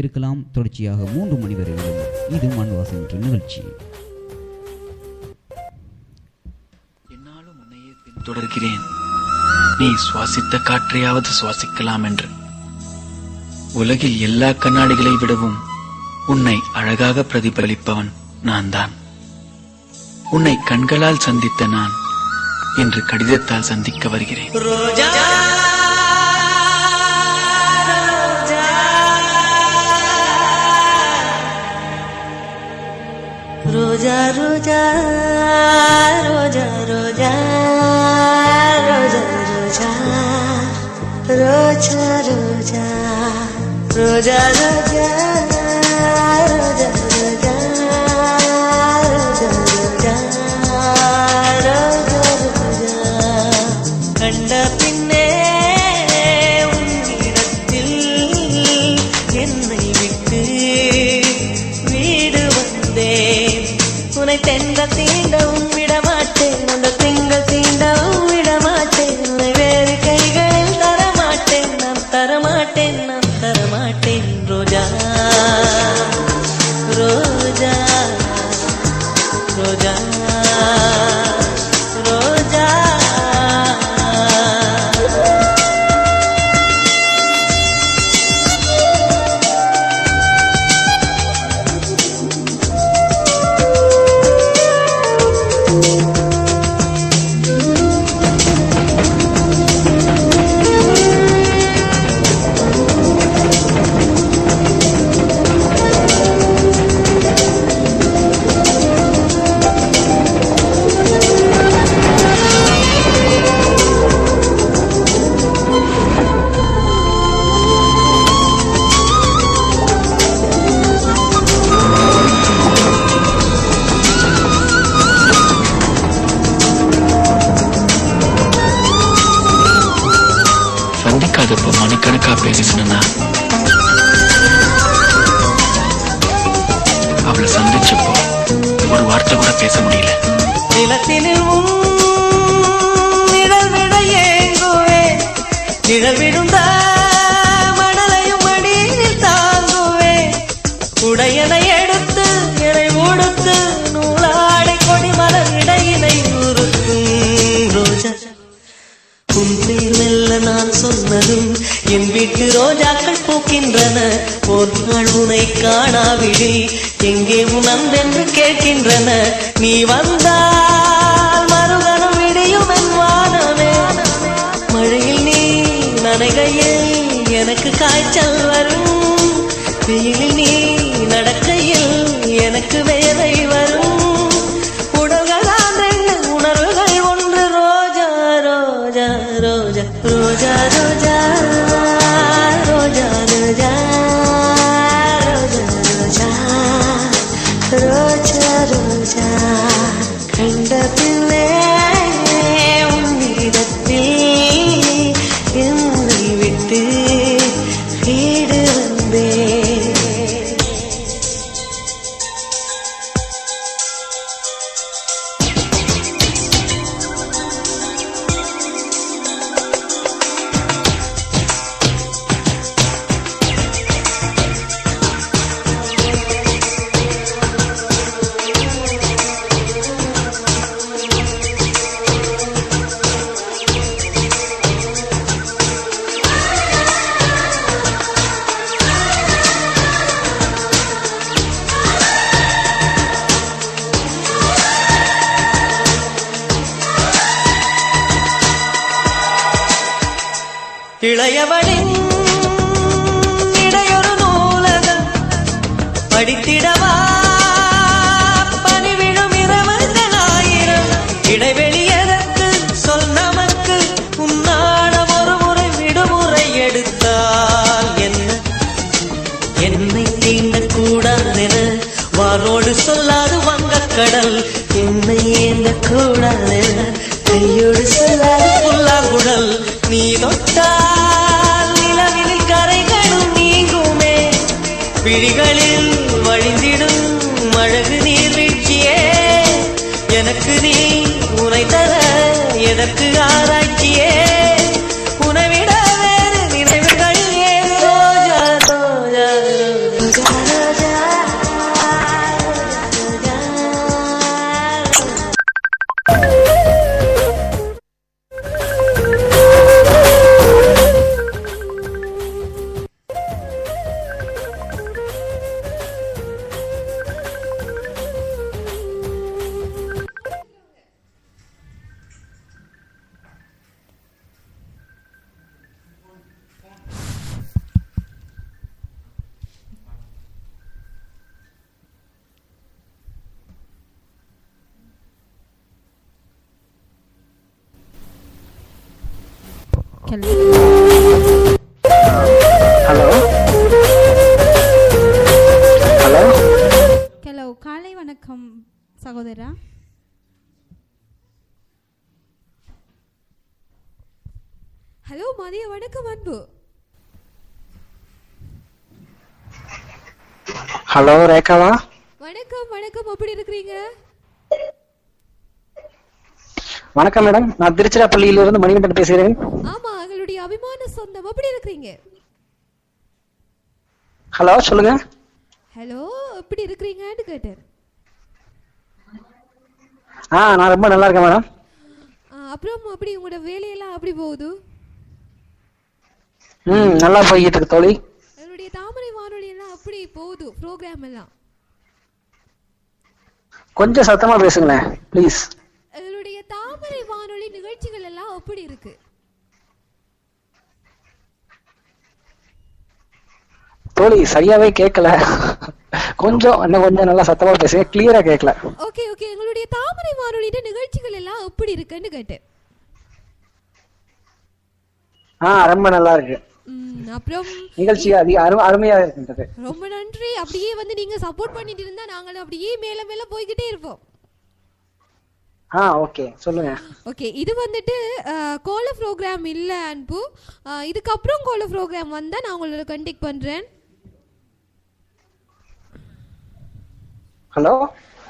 இருக்கலாம் தொடர்ச்சியாக மூன்று மணி வரை. இது மண்வாசம் என்ற நிகழ்ச்சி. என்னாலும் உன்னையே பின்தொடர்கிறேன். நீ சுவாசித்த காற்றையாவது சுவாசிக்கலாம் என்று. உலகில் எல்லா கண்ணாடிகளை விடவும் உன்னை அழகாக பிரதிபலிப்பவன் நான் தான். உன்னை கண்களால் சந்தித்த நான் இன்று கடிதத்தால் சந்திக்க வருகிறேன். जा நிலத்தினில் உன் நிழல் விட ஏங்குவேன் நிழல் விழுந்த மணலையும் மடியில் தாங்குவேன் உடையனை எடுத்து இறை உடுத்து நூலாடை கொடி மலர் இடையினை உருக்கும் ரோஜா. உன் பேர் மெல்ல நான் சொன்னதும் என் வீட்டு ரோஜாக்கள் பூக்கின்றன. ஒரு நாள் உனை காணாவிடில் எங்கே உணர்ந்தென்று கேட்கின்றன. நீ வந்த 家。விழிகளில் வழிந்திடும் அழகு நீர்வீழ்ச்சியே எனக்கு நீ உனை தர எதற்கு ஆராய்ச்சி ஹலோ ஹலோ? ஹலோ? ஹலோ காலை வணக்கம் சகோதரா. ஹலோ மதிய வணக்கம் அன்பு. ஹலோ ரேகாவா? வணக்கம் வணக்கம் எப்படி இருக்கிறீங்க? வணக்கம் மேடம். நான் திருச்சிராப்பள்ளியிலிருந்து மணிகண்டன் பேசுகிறேன். ஆமா சொந்தம். எப்படி இருக்கிறீங்க? ஹலோ சொல்லுங்க. ஹலோ எப்படி இருக்கிறீங்கன்னு கேட்டேன். ஆ நான் ரொம்ப நல்லா இருக்கேன் மேடம். அப்புறம் அப்படி உங்களோட வேலையெல்லாம் அப்படி போகுது? ம் நல்லா போய்கிட்டு இருக்கு தோழி. எங்களுடைய தாமரை வானொலி எல்லாம் அப்படி போகுது ப்ரோக்ராம் எல்லாம். கொஞ்சம் சத்தமா பேசுங்களேன் ப்ளீஸ் எங்களுடைய தாமரை வானொலி நிகழ்ச்சிகள் எல்லாம் எப்படி இருக்கு. தோழி சரியாவே கேட்கல கொஞ்சம் இன்னும் கொஞ்சம் நல்லா சத்தமா பேசுங்க. கிளியரா கேட்கல ஓகே ஓகே எங்களுடைய தாமரை வானொலியோட நிகழ்ச்சிகள் எல்லாம் எப்படி இருக்குன்னு கேட்டேன் ஆ ரொம்ப நல்லா இருக்கு. அப்புறம் நிகழ்ச்சி அருமையா இருக்கின்றது. ரொம்ப நன்றி. அப்படியே வந்து நீங்க சப்போர்ட் பண்ணிட்டு இருந்தா நாங்களும் அப்படியே மேல மேல போய்கிட்டே இருப்போம். ஆ ஓகே சொல்லுங்க. ஓகே இது வந்துட்டு கோல ப்ரோக்ராம் இல்லை அன்பு. இதுக்கப்புறம் கோல ப்ரோக்ராம் வந்தால் நான் உங்களோட கண்டெக்ட் பண்ணுறேன் ஹலோ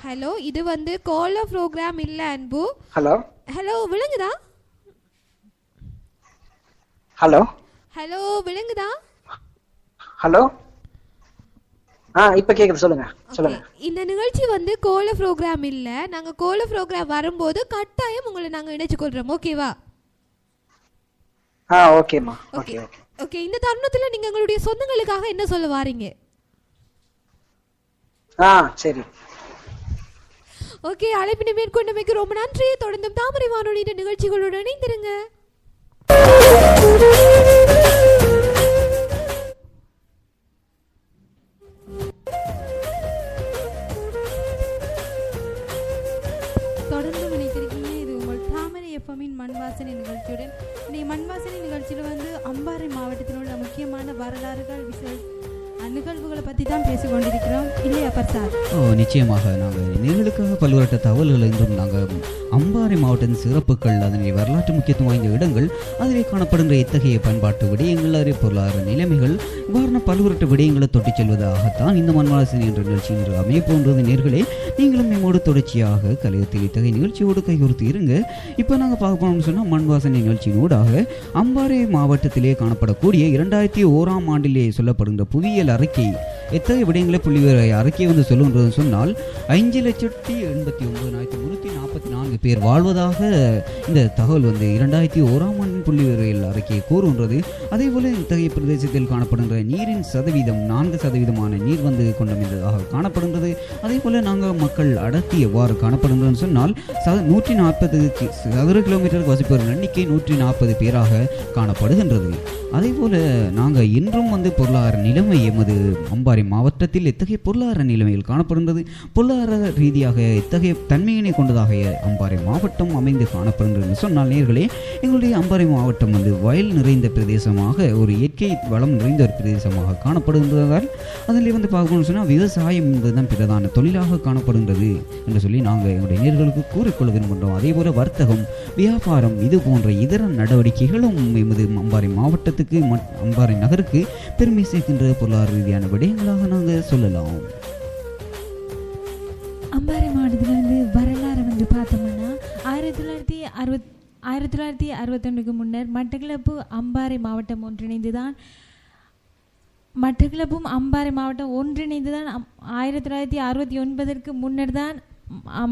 ஹலோ இது வந்து கோல ப்ரோக்ராம் இல்லை அன்பு. ஹலோ ஹலோ விளங்குதா ஹலோ ஹலோ விளங்குதா ஹலோ ஆ இப்ப கேக்குது சொல்லுங்க சொல்லுங்க. இந்த நிகழ்ச்சி வந்து கோல ப்ரோக்ராம் இல்லை. நாங்கள் கோல ப்ரோக்ராம் வரும்போது கட்டாயம் உங்களை நாங்கள் இணைச்சு கொள்கிறோம் ஓகேவா ஆ ஓகேம்மா ஓகே ஓகே இந்த தருணத்தில் நீங்கள் எங்களுடைய சொந்தங்களுக்காக என்ன சொல்ல வாரீங்க? ஆ சரி. ஓகே அழைப்பினை மேற்கொண்டமைக்கு ரொம்ப நன்றி. தொடர்ந்தும் தாமரை வானொலியின் நிகழ்ச்சிகளுடன் இணைந்திருங்க. தொடர்ந்து நினைத்திருக்கீங்க இது உங்கள் தாமரை எஃப்எம்மின் மண் வாசனை நிகழ்ச்சியுடன். இன்னைக்கு மண் வாசனை நிகழ்ச்சியில் வந்து அம்பாறை மாவட்டத்தில் உள்ள முக்கியமான வரலாறுகள் விச நிகழ்வுகளை பற்றி தான் பேசிக் கொண்டிருக்கிறோம் இல்லையா பிரசாத்? ஓ நிச்சயமாக. நாங்கள் நேர்களுக்காக பல்வேறு தகவல்கள் என்றும் நாங்கள் அம்பாறை மாவட்டத்தின் சிறப்புகள் அதனை வரலாற்று முக்கியத்துவம் வாய்ந்த இடங்கள் அதிலே காணப்படுகின்ற இத்தகைய பண்பாட்டு விடயங்கள் அறிய பொருளாதார நிலைமைகள் இவ்வாறான பல்வேறு விடயங்களை தொட்டிச் செல்வதாகத்தான் இந்த மண்வாசனை என்ற நிகழ்ச்சி இன்று அமைய போன்றது. நேர்களே நீங்களும் நம்மோடு தொடர்ச்சியாக கலையத்தில் இத்தகைய நிகழ்ச்சியோடு கைகோர்த்து இருங்க. இப்போ நாங்கள் பார்க்க போனோம்னு சொன்னால் மண்வாசனை நிகழ்ச்சியினூடாக அம்பாறை மாவட்டத்திலே காணப்படக்கூடிய இரண்டாயிரத்தி ஓராம் ஆண்டிலே சொல்லப்படுகின்ற புவியியல் அறிக்கை எத்தகைய விடயங்களை புள்ளிவிவர அறிக்கை வந்து சொல்லுன்றது சொன்னால் ஐந்து லட்சத்தி எண்பத்தி ஒன்பதாயிரத்தி முன்னூற்றி நாற்பத்தி நான்கு பேர் வாழ்வதாக இந்த தகவல் வந்து இரண்டாயிரத்தி ஓராம் ஆண்டின் புள்ளிவிவரையில் அறிக்கையை கூறுகின்றது. அதே போல இத்தகைய பிரதேசத்தில் காணப்படுகின்ற நீரின் சதவீதம் நான்கு சதவீதமான நீர் வந்து கொண்டமைந்ததாக காணப்படுகின்றது. அதே போல நாங்கள் மக்கள் அடர்த்தி எவ்வாறு காணப்படுகின்றதுன்னு சொன்னால் ச நூற்றி நாற்பது சதுர கிலோமீட்டருக்கு வசிப்பவர்கள் எண்ணிக்கை நூற்றி நாற்பது பேராக காணப்படுகின்றது. அதே போல நாங்கள் இன்றும் வந்து பொருளாதார நிலைமை எமது அம்பாரி அம்பாறை மாவட்டத்தில் எத்தகைய பொருளாதார நிலைமையில் காணப்படுகின்றது? பொருளாதார ரீதியாக எத்தகைய தன்மையினை கொண்டதாக அம்பாறை மாவட்டம் அமைந்து காணப்படுகிறது சொன்னால் நேர்களே எங்களுடைய அம்பாறை மாவட்டம் வந்து வயல் நிறைந்த பிரதேசமாக ஒரு இயற்கை வளம் நிறைந்த ஒரு பிரதேசமாக காணப்படுகின்றதால் அதில் வந்து பார்க்கணும்னு சொன்னால் விவசாயம் என்பதுதான் பிரதான தொழிலாக காணப்படுகின்றது என்று சொல்லி நாங்கள் எங்களுடைய நேர்களுக்கு கூறிக்கொள்ள விரும்புகின்றோம். அதே போல வர்த்தகம் வியாபாரம் இது போன்ற இதர நடவடிக்கைகளும் எமது அம்பாறை மாவட்டத்துக்கு அம்பாறை நகருக்கு பெருமை சேர்க்கின்ற பொருளாதார ரீதியான விடயங்களாக நாங்கள் சொல்லலாம். அம்பாறை மாவட்டத்தில் வந்து வரலாறு வந்து பார்த்தோம்னா ஆயிரத்தி தொள்ளாயிரத்தி அறுபத் ஆயிரத்தி தொள்ளாயிரத்தி அறுபத்தொன்றுக்கு முன்னர் மட்டக்களப்பு அம்பாறை மாவட்டம் ஒன்றிணைந்து தான் மட்டக்களப்பும் அம்பாறை மாவட்டம் ஒன்றிணைந்து தான் ஆயிரத்தி தொள்ளாயிரத்தி அறுபத்தி ஒன்பதற்கு முன்னர் தான்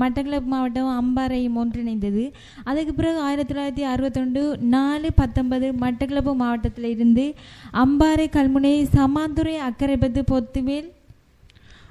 மட்டக்களப்பு மாவட்டம் அம்பாறையும் ஒன்றிணைந்தது. அதுக்கு பிறகு ஆயிரத்தி தொள்ளாயிரத்தி அறுபத்தொண்டு நாலு பத்தொன்பது மட்டக்களப்பு மாவட்டத்தில் இருந்து அம்பாறை கல்முனை சமாந்துறை அக்கரைப்பத்து பொத்துவேல்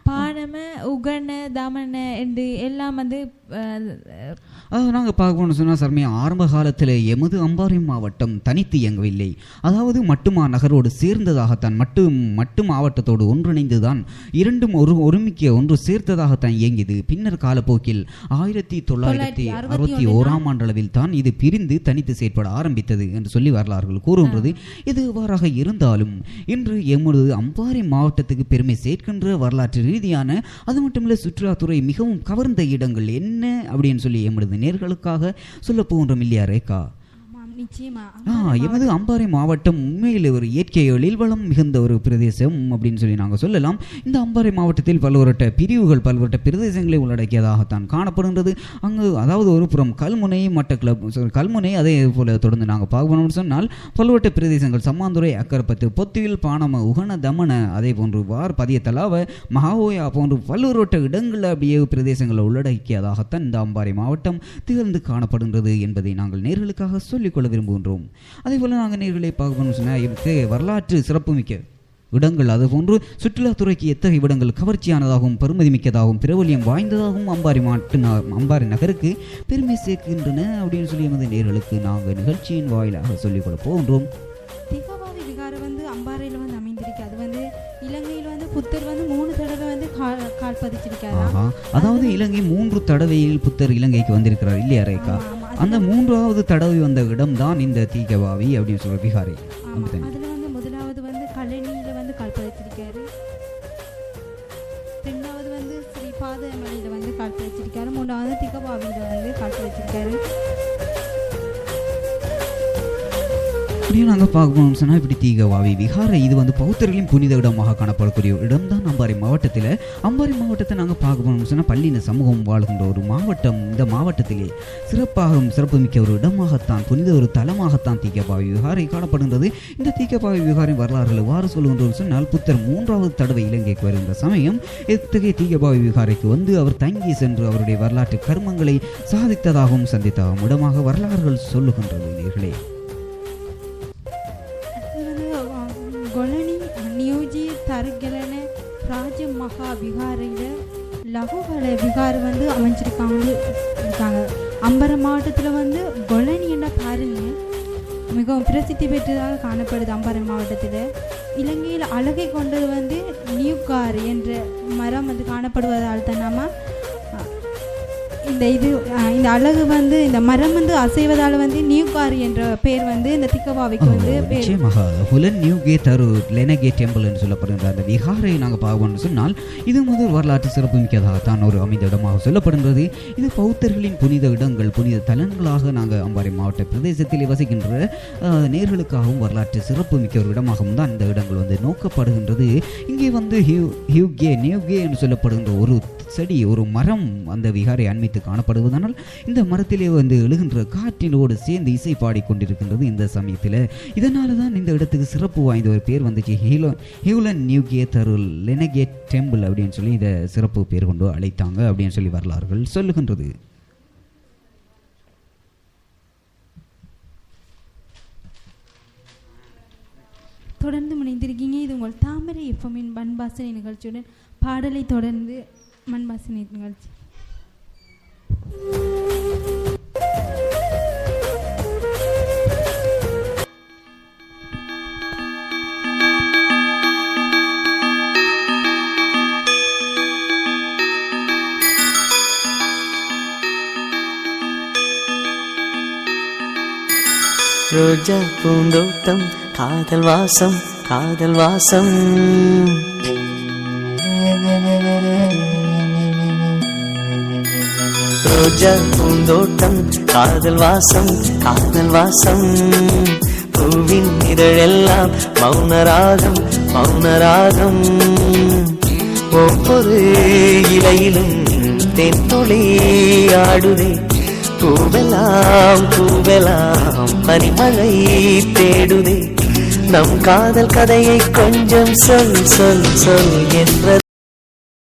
பானம உகன தமன என்று எல்லாம் வந்து அதாவது நாங்கள் பார்க்கணும்னு சொன்னால் சர்மே ஆரம்ப காலத்தில் எமது அம்பாறை மாவட்டம் தனித்து இயங்கவில்லை. அதாவது மட்டுமா நகரோடு சேர்ந்ததாகத்தான் மட்டு மட்டு மாவட்டத்தோடு ஒன்றிணைந்து தான் இரண்டும் ஒரு ஒருமிக்க ஒன்று சேர்த்ததாகத்தான் இயங்கியது. பின்னர் காலப்போக்கில் ஆயிரத்தி தொள்ளாயிரத்தி அறுபத்தி ஓராம் ஆண்டளவில் தான் இது பிரிந்து தனித்து செயற்பட ஆரம்பித்தது என்று சொல்லி வரலாறுகள் கூறுகின்றது. இது இவ்வாறாக இருந்தாலும் இன்று எமது அம்பாறை மாவட்டத்துக்கு பெருமை சேர்க்கின்ற வரலாற்று ரீதியான அது மட்டுமில்ல சுற்றுலாத்துறை மிகவும் கவர்ந்த இடங்கள் என்ன அப்படின்னு சொல்லி எமது நேர்களுக்காக சொல்ல போகின்றோம் இல்லையா ரேகா? நிச்சயமா. எமது அம்பாறை மாவட்டம் உண்மையில் ஒரு இயற்கை வளம் மிகுந்த ஒரு பிரதேசம் அப்படின்னு சொல்லி நாங்கள் சொல்லலாம். இந்த அம்பாறை மாவட்டத்தில் பல்வேறுட்ட பிரிவுகள் பல்வேறுட்ட பிரதேசங்களை உள்ளடக்கியதாகத்தான் காணப்படுகின்றது. அங்கு அதாவது ஒரு புறம் கல்முனை மட்டக்களப் sorry, கல்முனை அதே போல தொடர்ந்து நாங்கள் பார்க்கணும்னு சொன்னால் பல்வேறுட்ட பிரதேசங்கள் சம்மாந்துறை அக்கரப்பத்து பொத்தியில் பானம உகன தமன அதே போன்று வார் பதிய தலாவ மகாவோயா போன்று பல்வேறுட்ட இடங்கள் அப்படியே பிரதேசங்களை உள்ளடக்கியதாகத்தான் இந்த அம்பாறை மாவட்டம் திகழ்ந்து காணப்படுகின்றது என்பதை நாங்கள் நேர்களுக்காக சொல்லிக்கொள்ள விரும்புகின்றோம். அதே போல நாங்கள் நேர்களை பார்க்கணும்னு சொன்னால் வரலாற்று சிறப்புமிக்க இடங்கள். அதுபோன்று சுற்றுலாத்துறைக்கு எத்தகைய இடங்கள் கவர்ச்சியானதாகவும் பெருமதிமிக்கதாகவும் பிரபல்யம் வாய்ந்ததாகவும் அம்பாரி மாட்டு அம்பாரி நகருக்கு பெருமை சேர்க்கின்றன அப்படின்னு சொல்லி எமது நேர்களுக்கு நாங்கள் நிகழ்ச்சியின் வாயிலாக சொல்லிக்கொள்ள போகின்றோம். திகவாதி விகாரம் வந்து அம்பாறையில் வந்து அமைந்திருக்கு. அது வந்து இலங்கையில் வந்து புத்தர் வந்து மூணு தடவை வந்து கால் ஆஹா. அதாவது இலங்கை மூன்று தடவையில் புத்தர் இலங்கைக்கு வந்திருக்கிறார். இல்லையா ரேகா. அந்த மூன்றாவது தடவை வந்த இடம்தான் இந்த தீகவாவி அப்படின்னு சொல்ற விகாரை அப்படியே நாங்கள் சொன்னால் இப்படி தீகவாவி. விஹார இது வந்து பௌத்தர்களின் புனித இடமாக காணப்படக்கூடிய ஒரு இடம் தான் அம்பாறை மாவட்டத்தில். அம்பாறை மாவட்டத்தை நாங்கள் பார்க்கணும்னு சொன்னால் பள்ளின சமூகம் வாழ்கின்ற ஒரு மாவட்டம் இந்த மாவட்டத்திலே. சிறப்பாகவும் சிறப்புமிக்க ஒரு இடமாகத்தான் புனித ஒரு தலமாகத்தான் தீகபாவி விஹாரை காணப்படுகின்றது. இந்த தீகபாவி விஹாரின் வரலாறுகள் எவ்வாறு சொல்லுகின்றோம் சொன்னால் புத்தர் மூன்றாவது தடவை இலங்கைக்கு வருகின்ற சமயம் இத்தகைய தீகபாவி விகாரைக்கு வந்து அவர் தங்கி சென்று அவருடைய வரலாற்று கர்மங்களை சாதித்ததாகவும் சந்தித்ததாகவும் இடமாக வரலாறுகள் சொல்லுகின்றது நேர்களே. வந்து அஹ், கொலனி நியோஜி தருகலன ராஜ மகா விகாரையில் லகுகல விகார் வந்து அமைஞ்சிருக்காங்க இருக்காங்க. அம்பர மாவட்டத்தில் வந்து கொலனி என்ன பாருங்க. மிகவும் பிரசித்தி பெற்றதாக காணப்படுது அம்பரம் மாவட்டத்தில். இலங்கையில் அழகை கொண்டது வந்து நியூகார் என்ற மரம் வந்து காணப்படுவதால் தான் நம்ம இந்த இது இந்த அழகு வந்து இந்த மரம் வந்து அசைவதால் வந்து நியூகார் என்ற பேர் வந்து இந்த திக்கவாவிக்கு வந்து நிச்சயமாக. ஹுலன் நியூ கே தரு லெனகே டெம்பிள் என்று சொல்லப்படுகின்ற அந்த விகாரை நாங்கள் பார்க்கணும்னு சொன்னால் இது முதல் வரலாற்று சிறப்புமிக்கதாகத்தான் ஒரு அமைந்த இடமாக சொல்லப்படுகின்றது. இது பௌத்தர்களின் புனித இடங்கள் புனித தலன்களாக நாங்கள் அம்பாறை மாவட்ட பிரதேசத்தில் வசிக்கின்ற நேர்களுக்காகவும் வரலாற்று சிறப்புமிக்க ஒரு இடமாகவும் தான் இந்த இடங்கள் வந்து நோக்கப்படுகின்றது. இங்கே வந்து ஹியூ ஹியூகே நியூகே என்று சொல்லப்படுகின்ற ஒரு செடி ஒரு மரம் அந்த விகாரை அண்மித்து காணப்படுவதனால் இந்த மரத்திலே வந்து எழுகின்ற காற்றினோடு சேர்ந்து இசை பாடிக்கொண்டிருக்கின்றது இந்த சமயத்தில். இதனால தான் இந்த இடத்துக்கு சிறப்பு வாய்ந்த ஒரு பேர் வந்துச்சு. ஹீலோ ஹியூலன் நியூகே தருள் லெனகேட் டெம்பிள் அப்படின்னு சொல்லி இதை சிறப்பு பேர் கொண்டு அழைத்தாங்க அப்படின்னு சொல்லி வரலாறுகள் சொல்லுகின்றது. தொடர்ந்து முனைந்திருக்கீங்க. இது உங்கள் தாமரை எஃப்எம்மின் பண்பாசனை நிகழ்ச்சியுடன் பாடலை தொடர்ந்து மண் மண்பாசனை நிகழ்ச்சி. ரோஜா பூந்தோட்டம் காதல் வாசம் காதல் வாசம். ரோஜா பூந்தோட்டம் காதல் வாசம் காதல் வாசம். பூவின் இதழெல்லாம் மௌனராகம் மௌனராகம் ஒவ்வொரு இலையிலும் தென்துளி ஆடுதே. பூவெல்லாம் பூவெல்லாம் பனிமழை தேடுதே. நம் காதல் கதையை கொஞ்சம் சொல் சொல் சொல் என்ற